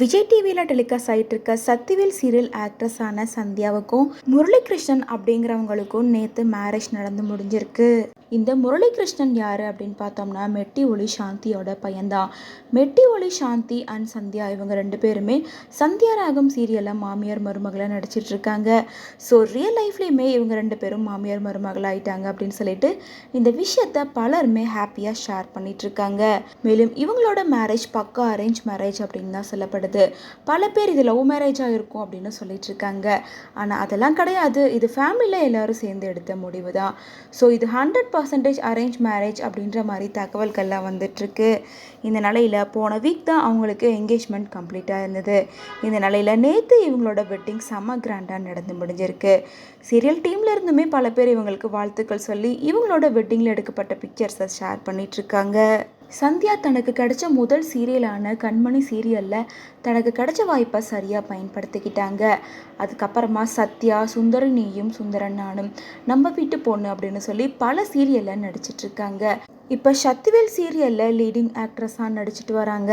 விஜய் டிவியில் டெலிகாஸ்ட் ஆகிட்டு இருக்க சத்திவேல் சீரியல் ஆக்ட்ரஸான சந்தியாவுக்கும் முரளிகிருஷ்ணன் அப்படிங்கிறவங்களுக்கும் நேற்று மேரேஜ் நடந்து முடிஞ்சிருக்கு. இந்த முரளிகிருஷ்ணன் யார் அப்படின்னு பார்த்தோம்னா மெட்டி ஒளி சாந்தியோட பையன்தான். மெட்டி ஒளி சாந்தி அண்ட் சந்தியா இவங்க ரெண்டு பேருமே சந்தியா ராகம் சீரியலில் மாமியார் மருமகளாக நடிச்சிட்டு இருக்காங்க ஸோ ரியல் லைஃப்லேயுமே இவங்க ரெண்டு பேரும் மாமியார் மருமகள் ஆயிட்டாங்க அப்படின்னு சொல்லிட்டு இந்த விஷயத்த பலருமே ஹாப்பியாக ஷேர் பண்ணிட்டு இருக்காங்க மேலும் இவங்களோட மேரேஜ் பக்கா அரேஞ்ச் மேரேஜ் அப்படின்னு தான் சொல்லப்படுது. பல பேர் இது லவ் மேரேஜாக இருக்கும் அப்படின்னு சொல்லிட்டு இருக்காங்க ஆனால் அதெல்லாம் கிடையாது. இது ஃபேமிலியில் எல்லாரும் சேர்ந்து எடுத்த முடிவு தான் ஸோ இது ஹண்ட்ரட் பர்சன்டேஜ் அரேஞ்ச் மேரேஜ் அப்படின்ற மாதிரி தகவல்கள்லாம் வந்துட்டுருக்கு. இந்த நிலையில் போன வீக் தான் அவங்களுக்கு என்கேஜ்மெண்ட் கம்ப்ளீட்டாக இருந்தது. இந்த நிலையில் நேற்று இவங்களோட வெட்டிங் செம்ம கிராண்டாக நடந்து முடிஞ்சிருக்கு. சீரியல் டீமில் இருந்துமே பல பேர் இவங்களுக்கு வாழ்த்துக்கள் சொல்லி இவங்களோட வெட்டிங்கில் எடுக்கப்பட்ட பிக்சர்ஸை ஷேர் பண்ணிகிட்ருக்காங்க சந்தியா தனக்கு கிடைச்ச முதல் சீரியலான கண்மணி சீரியலில் தனக்கு கிடைச்ச வாய்ப்பை சரியாக பயன்படுத்திக்கிட்டாங்க. அதுக்கப்புறமா சத்யா சுந்தரனியும் சுந்தரன் நானும் நம்ம வீட்டு பொண்ணு அப்படின்னு சொல்லி பல சீரியலில் நடிச்சிட்ருக்காங்க இப்போ சக்திவேல் சீரியலில் லீடிங் ஆக்ட்ரஸாக நடிச்சிட்டு வராங்க.